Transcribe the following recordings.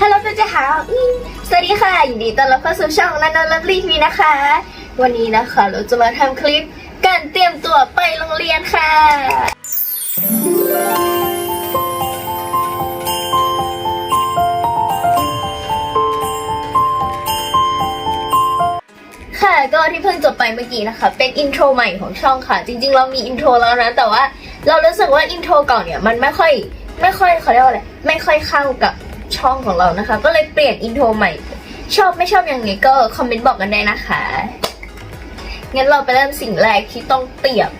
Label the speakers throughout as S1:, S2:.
S1: ฮัลโหลเพื่อนจะหาอืสวัสดีค่ะยินดีต้อนรับเข้าสู่ช่องนันนนลับลีทีนะคะ วันนี้นะคะเราจะมาทำคลิปการเตรียมตัวไปโรงเรียนค่ะ ค่ะก็ที่เพิ่งจบไปเมื่อกี้นะคะ เป็นอินโทรใหม่ของช่องค่ะ จริง ๆ เรามีอินโทรแล้วนะ แต่ว่าเรารู้สึกว่าอินโทรก่อนเนี่ยมันไม่ค่อย ไม่ค่อยเขาเรียกว่าอะไรไม่ค่อยเข้ากับ ช่องของเรานะคะ ก็เลยเปลี่ยนอินโทรใหม่ ชอบไม่ชอบอย่างนี้ก็คอมเมนต์บอกกันได้นะคะงั้นเราไปเริ่มสิ่งแรกที่ต้องเตรียม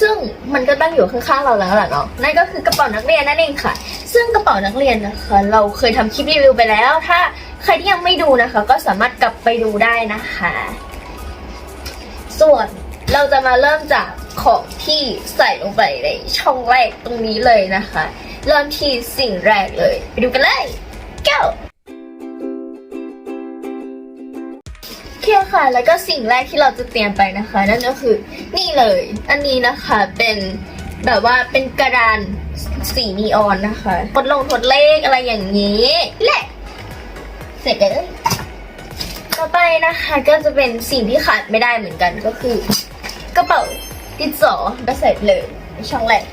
S1: ซึ่งมันก็ตั้งอยู่ข้างๆเราแล้วแหละเนาะนั่นก็คือกระเป๋านักเรียนนั่นเองค่ะ ซึ่งกระเป๋านักเรียนนะคะ เราเคยทำคลิปรีวิวไปแล้ว ถ้าใครที่ยังไม่ดูนะคะ ก็สามารถกลับไปดูได้นะคะ ส่วนเราจะมาเริ่มจากของที่ใส่ลงไปในช่องแรกตรงนี้เลยนะคะ เริ่มที่สิ่งแรกเลย ไปดูกันเลย go โอเคค่ะ แล้วก็สิ่งแรกที่เราจะเตรียมไปนะคะ นั่นก็คือนี่เลย อันนี้นะคะเป็นแบบว่าเป็นกระดานสีนีออนนะคะทดลงทดเลขอะไรอย่างนี้แหละเสร็จเลยต่อไปนะคะก็จะเป็นสิ่งที่ขาดไม่ได้เหมือนกันก็คือ กระเป๋าดินสอก็ใส่ไปเลยช่องแรก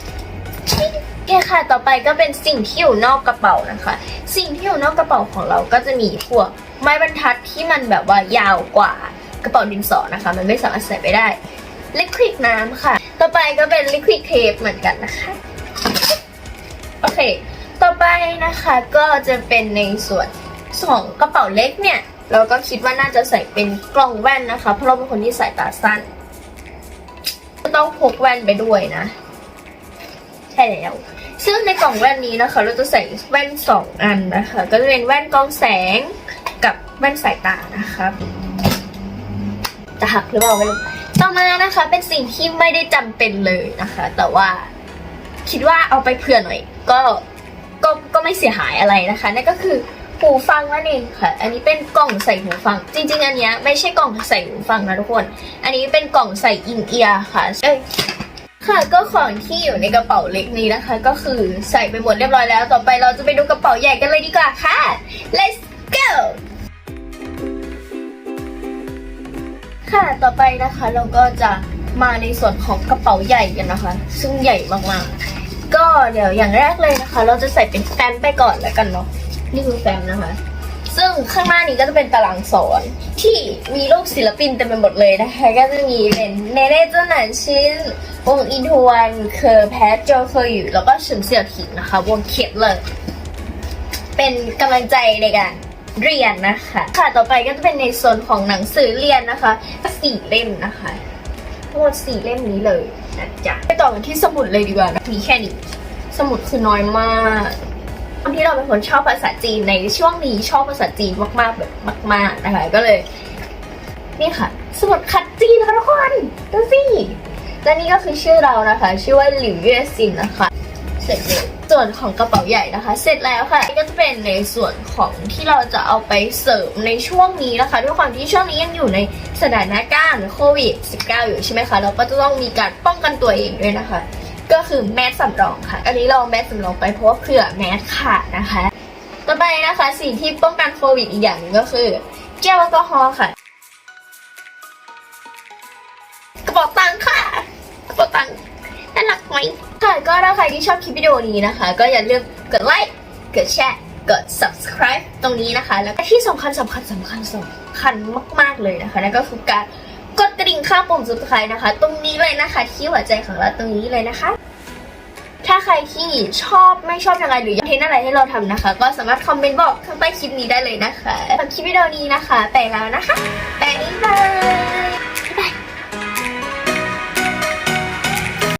S1: เคค่ะ ต่อไปก็เป็นสิ่งที่อยู่นอกกระเป๋านะคะ สิ่งที่อยู่นอกกระเป๋าของเราก็จะมีพวกไม้บรรทัดที่มันแบบว่ายาวกว่ากระเป๋าดินสอนะคะ มันไม่สามารถใส่ไปได้ลิควิดน้ำค่ะ ต่อไปก็เป็นลิควิดเทปเหมือนกันนะคะ โอเค ต่อไปนะคะก็จะเป็นในส่วนของกระเป๋าเล็กเนี่ย เราก็คิดว่าน่าจะใส่เป็นกล่องแว่นนะคะ เพราะเราเป็นคนที่ใสายตาสั้น ต้องพกแว่นไปด้วยนะ แล้ว ซึ่งในกล่องแว่นนี้นะคะ เราจะใส่แว่นสองอันนะคะ ก็จะเป็นแว่นกองแสงกับแว่นสายตานะคะจะหักหรือเปล่าไม่รู้ต่อมานะคะเป็นสิ่งที่ไม่ได้จำเป็นเลยนะคะ แต่ว่าคิดว่าเอาไปเผื่อหน่อย ก็ก็ก็ไม่เสียหายอะไรนะคะนั่นก็คือหูฟังนั่นเองค่ะ อันนี้เป็นกล่องใส่หูฟัง จริง ๆ อันเนี้ยไม่ใช่กล่องใส่หูฟังนะทุกคน อันนี้เป็นกล่องใส่อินเอียร์ค่ะ เอ้ย ค่ะก็ของที่อยู่ในกระเป๋าเล็กนี้นะคะ ก็คือใส่ไปหมดเรียบร้อยแล้ว ต่อไปเราจะไปดูกระเป๋าใหญ่กันเลยดีกว่าค่ะ let's go ค่ะต่อไปนะคะเราก็จะมาในส่วนของกระเป๋าใหญ่กันนะคะ ซึ่งใหญ่มากๆ ก็เดี๋ยวอย่างแรกเลยนะคะ เราจะใส่เป็นแฟ้มไปก่อนแล้วกันเนาะนี่คือแฟ้มนะคะ ซึ่งข้างหน้านี้ก็จะเป็นตารางสอนที่มีรูปศิลปินเต็มไปหมดเลยนะคะ ก็จะมีเป็นเนเน่เจ้าหนานชินวงอินทวันเคอร์แพทโจเคอร์อยู่แล้วก็เฉินเสี่ยวถิงนะคะ วงเขียดเลย เป็นกำลังใจในการเรียนนะคะ ค่ะต่อไปก็จะเป็นในส่วนของหนังสือเรียนนะคะสี่เล่มนะคะทั้งหมดสี่เล่มนี้เลยนะจ๊ะไปต่อกันที่สมุดเลยดีกว่านะมีแค่นี้ สมุดคือน้อยมาก ตอนที่เราเป็นคนชอบภาษาจีนในช่วงนี้ชอบภาษาจีนมากๆแบบมาก ๆ นะคะ ก็เลย นี่ค่ะ สมุดคัดจีนนะคะทุกคนดูสิและนี่ก็คือชื่อเรานะคะ ชื่อว่าหลิวเย่ซินนะคะ เสร็จส่วนของกระเป๋าใหญ่นะคะ เสร็จแล้วค่ะนี่ก็จะเป็นในส่วนของที่เราจะเอาไปเสริมในช่วงนี้นะคะ ด้วยความที่ช่วงนี้ยังอยู่ในสถานการณ์โควิด -19 อยู่ใช่ไหมคะ เราก็จะต้องมีการป้องกันตัวเองด้วยนะคะ ก็คือแมสสำรองค่ะ อันนี้เราแมสสำรองไปเพราะว่าเผื่อแมสขาดนะคะ ต่อไปนะคะสิ่งที่ป้องกันโควิดอีกอย่างนึงก็คือเจลแอลกอฮอล์ค่ะ กระเป๋าตังค่ะ กระเป๋าตังน่ารักไหมค่ะก็ถ้าใครที่ชอบคลิปวิดีโอนี้นะคะ ก็อย่าลืมกดไลค์กดแชร์กด subscribe ตรงนี้นะคะ แล้วที่สำคัญสำคัญสำคัญสำคัญมาก ๆ เลยนะคะ นั่นก็คือการกดกระดิ่งข้างปุ่ม subscribe นะคะ ตรงนี้เลยนะคะ ที่หัวใจของเราตรงนี้เลยนะคะ ที่ชอบไม่ชอบยังไงหรืออยากเห็นอะไรให้เราทำนะคะ ก็สามารถคอมเมนต์บอกข้างใต้คลิปนี้ได้เลยนะคะสำหรับคลิปวิดีโอนี้นะคะ ไปแล้วนะคะ ไปบาย